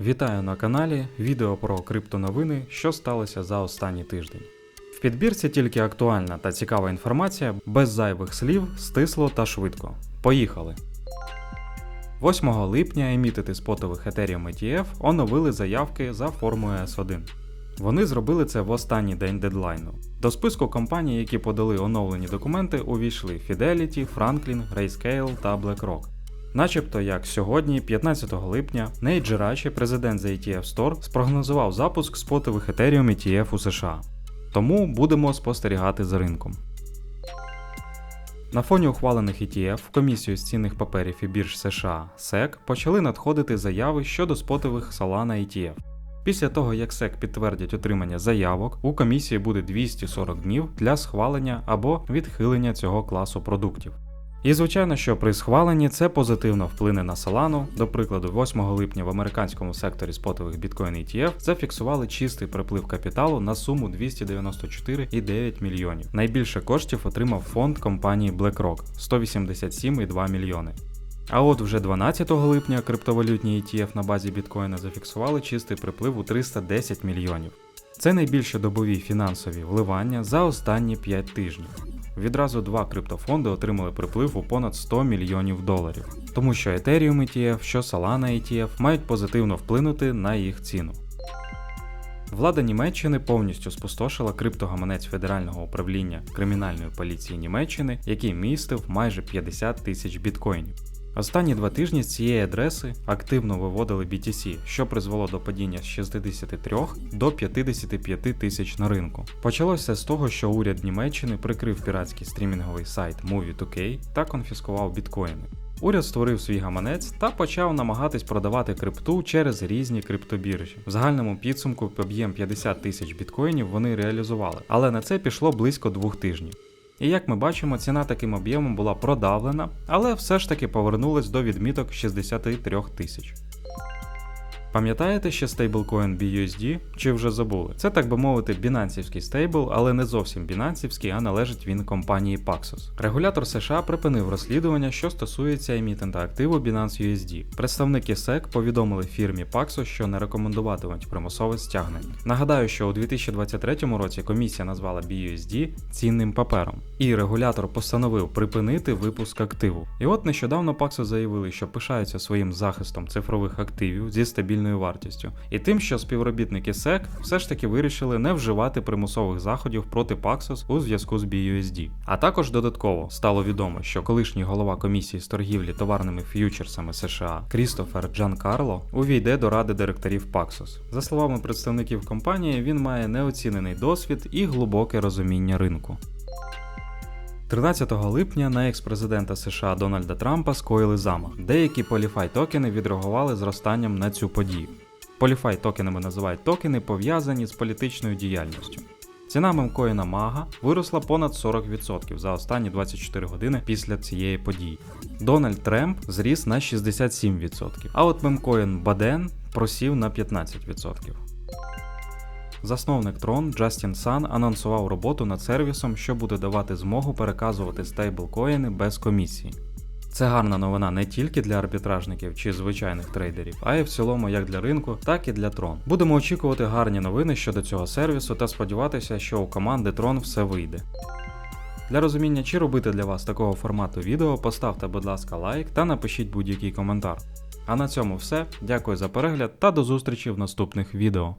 Вітаю на каналі відео про криптоновини, що сталося за останній тиждень. В підбірці тільки актуальна та цікава інформація, без зайвих слів, стисло та швидко. Поїхали! 8 липня емітити спотових Ethereum ETF оновили заявки за формою S1. Вони зробили це в останній день дедлайну. До списку компаній, які подали оновлені документи, увійшли Fidelity, Franklin, Grayscale та BlackRock. Начебто, як сьогодні, 15 липня, Нейт Джерачі, президент за ETF Store, спрогнозував запуск спотових Ethereum ETF у США. Тому будемо спостерігати за ринком. На фоні ухвалених ETF в комісію з цінних паперів і бірж США SEC почали надходити заяви щодо спотових Solana ETF. Після того, як SEC підтвердять отримання заявок, у комісії буде 240 днів для схвалення або відхилення цього класу продуктів. І звичайно, що при схваленні це позитивно вплине на Solana. До прикладу, 8 липня в американському секторі спотових біткоін ETF зафіксували чистий приплив капіталу на суму 294,9 мільйонів. Найбільше коштів отримав фонд компанії BlackRock 187,2 мільйони. А от вже 12 липня криптовалютні ETF на базі біткоїна зафіксували чистий приплив у 310 мільйонів. Це найбільші добові фінансові вливання за останні 5 тижнів. Відразу два криптофонди отримали приплив у понад 100 мільйонів доларів, тому що Ethereum ETF, що Solana ETF мають позитивно вплинути на їх ціну. Влада Німеччини повністю спустошила криптогаманець Федерального управління кримінальної поліції Німеччини, який містив майже 50 тисяч біткоїнів. Останні два тижні з цієї адреси активно виводили BTC, що призвело до падіння з 63 до 55 тисяч на ринку. Почалося з того, що уряд Німеччини прикрив піратський стрімінговий сайт Movie2K та конфіскував біткоїни. Уряд створив свій гаманець та почав намагатись продавати крипту через різні криптобіржі. В загальному підсумку об'єм 50 тисяч біткоїнів вони реалізували, але на це пішло близько двох тижнів. І як ми бачимо, ціна таким об'ємом була продавлена, але все ж таки повернулась до відміток 63 тисяч. Пам'ятаєте ще стейблкоін BUSD чи вже забули? Це так би мовити бінансівський стейбл, але не зовсім бінансівський, а належить він компанії Paxos. Регулятор США припинив розслідування, що стосується емітента активу Binance USD. Представники SEC повідомили фірмі Paxos, що не рекомендуватимуть примусове стягнення. Нагадаю, що у 2023 році комісія назвала BUSD цінним папером, і регулятор постановив припинити випуск активу. І от нещодавно Paxos заявили, що пишаються своїм захистом цифрових активів зі стабільною вартістю, і тим, що співробітники SEC все ж таки вирішили не вживати примусових заходів проти Paxos у зв'язку з BUSD. А також додатково стало відомо, що колишній голова комісії з торгівлі товарними ф'ючерсами США Крістофер Джан Карло увійде до ради директорів Paxos. За словами представників компанії, він має неоцінений досвід і глибоке розуміння ринку. 13 липня на екс-президента США Дональда Трампа скоїли замах. Деякі Polify токени відреагували зростанням на цю подію. Polify токенами називають токени, пов'язані з політичною діяльністю. Ціна мемкоїна Мага виросла понад 40% за останні 24 години після цієї події. Дональд Тремп зріс на 67%, а от мемкоін Баден просів на 15%. Засновник Tron Джастін Сан анонсував роботу над сервісом, що буде давати змогу переказувати стейблкоїни без комісії. Це гарна новина не тільки для арбітражників чи звичайних трейдерів, а й в цілому як для ринку, так і для Tron. Будемо очікувати гарні новини щодо цього сервісу та сподіватися, що у команди Tron все вийде. Для розуміння, чи робити для вас такого формату відео, поставте, будь ласка, лайк та напишіть будь-який коментар. А на цьому все. Дякую за перегляд та до зустрічі в наступних відео.